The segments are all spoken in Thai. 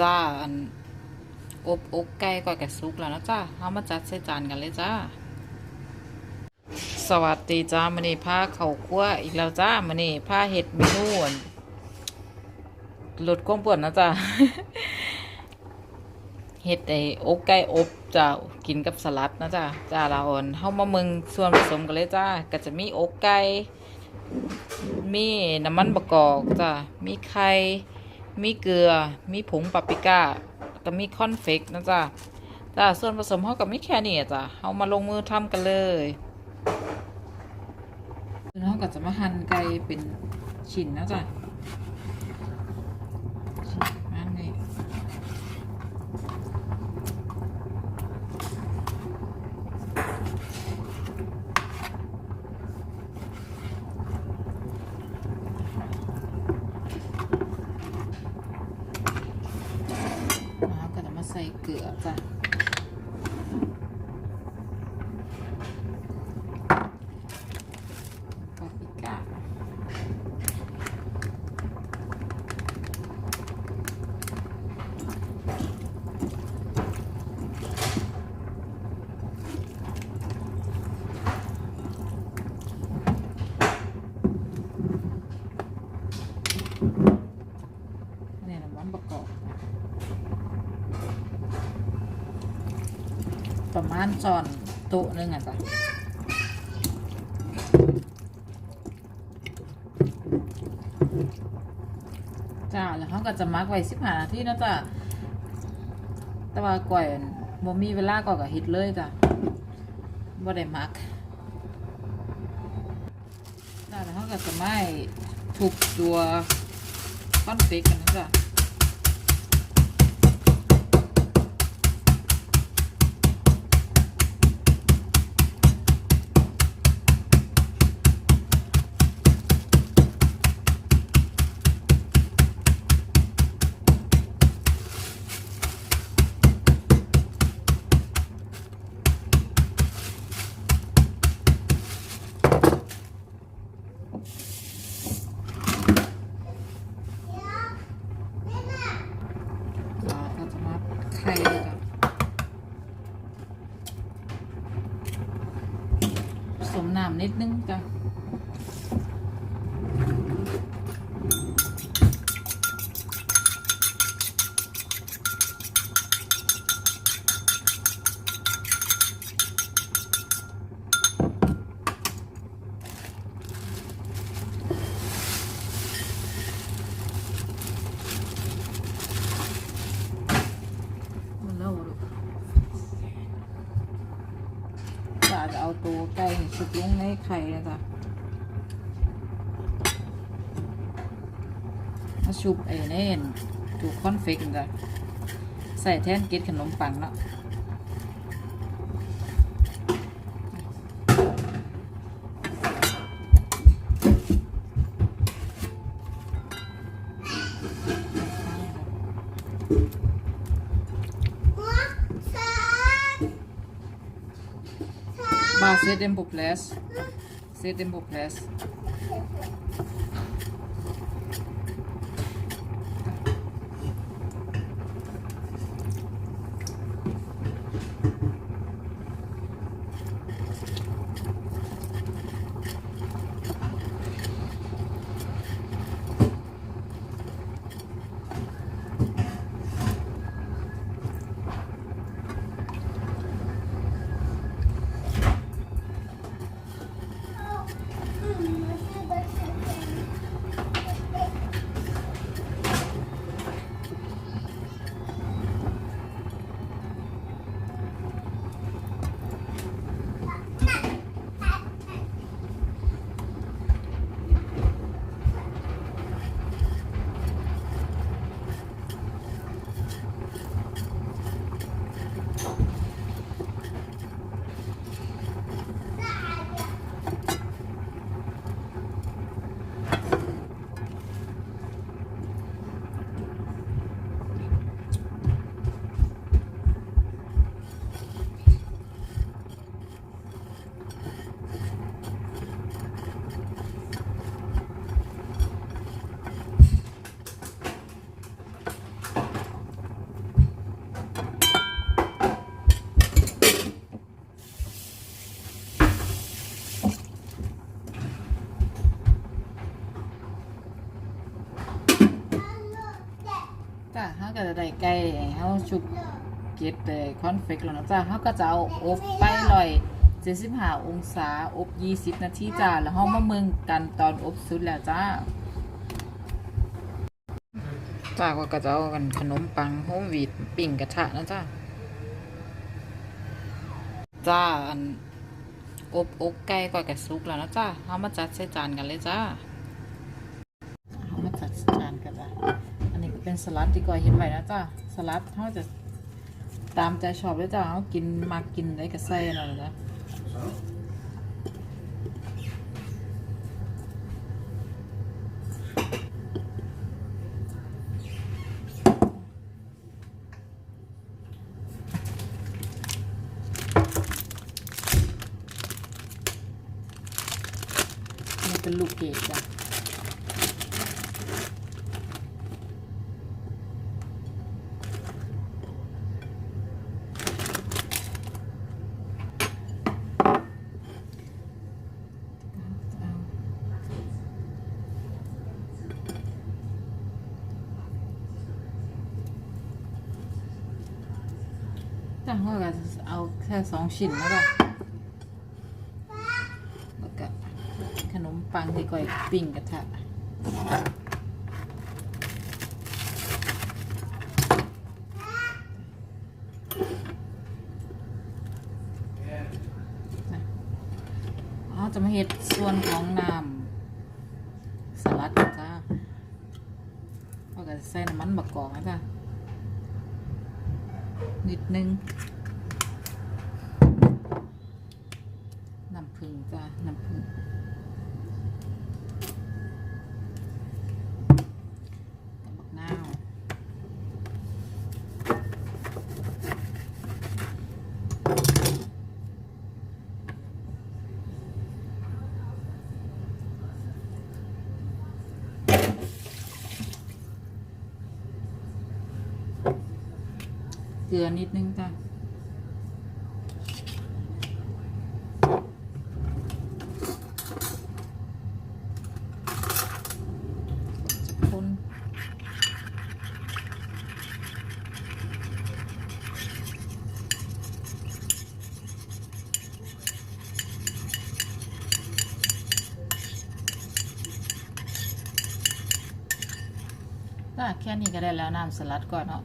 จ้าอันอบอกไก่ก็กระซุกแล้วนะจ้าเอามาจัดใส่จานกันเลยจ้า สวัสดีจ้ามื้อนี้พาเข้าครัวอีกแล้วจ้ามื้อนี้พาเฮ็ดเมนูอั่นลดความปวดนะจ้า เฮ็ดไอ้อกไก่อบจ้ากินกับสลัดนะจ้าจ้าเราออนเฮามาเมืองส่วนผสมกันเลยจ้าก็จะมีอกไก่มีน้ำมันบะกอกจ้ะมีไข่มีเกลือ มีผงปาปริก้าก็มีคอนเฟกนะจ้ะจ้ะส่วนผสมเขากับมีแค่นี้จ้ะเอามาลงมือทำกันเลยเราก็จะมาหั่นไก่เป็นชิ้นนะจ้ะชิ้นหั่นนี่แล้ว ก็จะมาใส่เกลือจ้ะ ปาปริก้าเนี่ยน้ำมันประกอบ ประมาณจอนโต๊ะนึงอะจ้ะจ้าแล้วเขาก็จะมักไว้สิบห้านาทีนะจ้ะแต่ว่าก่อยบ่มีเวลาก็ก็เฮ็ดเลยจ้ะบ่ได้มักจ้าแล้วเขาก็จะไม่ทุบตัวคอนเฟกกันนะจ้ะจ้าก็จะมาไข่เลยจ้ะผสม นิดนึงจ้ะ มันเล่าลูกจ้าจะ เอาตัวไก่นี่ชุบลงในไข่เลยจ้ะมาชุบไอ้นี่ตัวคอนเฟกต์จ้ะใส่แท่นเกล็ดขนมปังเนาะ บาเซตเดมโเขาก็จะได้ไก่เขาชุบเก็ดเลยคอนเฟกแล้วนะจ้าเขาก็จะเอาอบไปลอย75องศาอบ20 นาทีจ้าแล้วเขามามึงกันตอนอบสุดแล้วจ้าจ้าก็จะเอากันขนมปังโฮมวีดปิ่งกระทะนะจ้าจ้าอันอบอกไก่ก็กระซุกแล้วนะจ้าเอามาจัดใส่จานกันเลยจ้ามาจัดจานกันจ้าอันนี้ก็ เป็นสลัดที่ก่อยเห็นไว้นะจ้าสลัดเขาจะตามใจชอบเลยจ้าเขากินมากกินได้กับไส้นั่นะจ้านี่เป็นลูกเกดจ้า จ้าเขาก็เอาแค่สองชิ้นแล้วก็แล้วก็ขนมปังที่ก่อยปิ้งกระทะเราจะมาเฮ็ดส่วนของน้ำสลัดจ้าเราก็จะใส่น้ำมันบักกอกนะจ้า นิดนึงน้ำผึ้งจ้าน้ำผึ้งกับบักนาว เก ลือนิดนึงจ้ะจะคนจ้ะแค่นี้ก็ได้แล้วน้ำสลัดก่อนเนาะ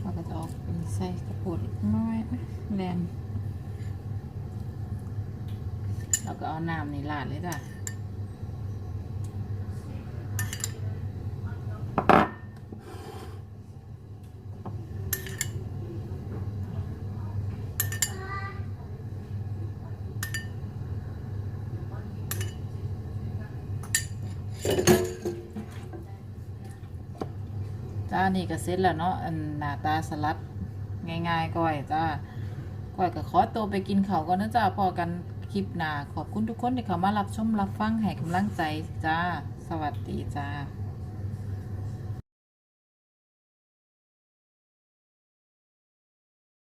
เราก็ จะออกเป็นไส้กระปุกน้อยแรงแล้วก็เอาน้ำนี่ราดเลยจ้ะจ้านี่ก็เสร็จแล้วเนาะอันหน้าตาสลัด ง่ายๆก้อยจ้าก้อยก็ขอตัวไปกินข้าวก่อนนะจ้าพอกันคลิปหน้าขอบคุณทุกคนที่เข้ามารับชมรับฟังให้กำลังใจจ้า สวัสดีจ้า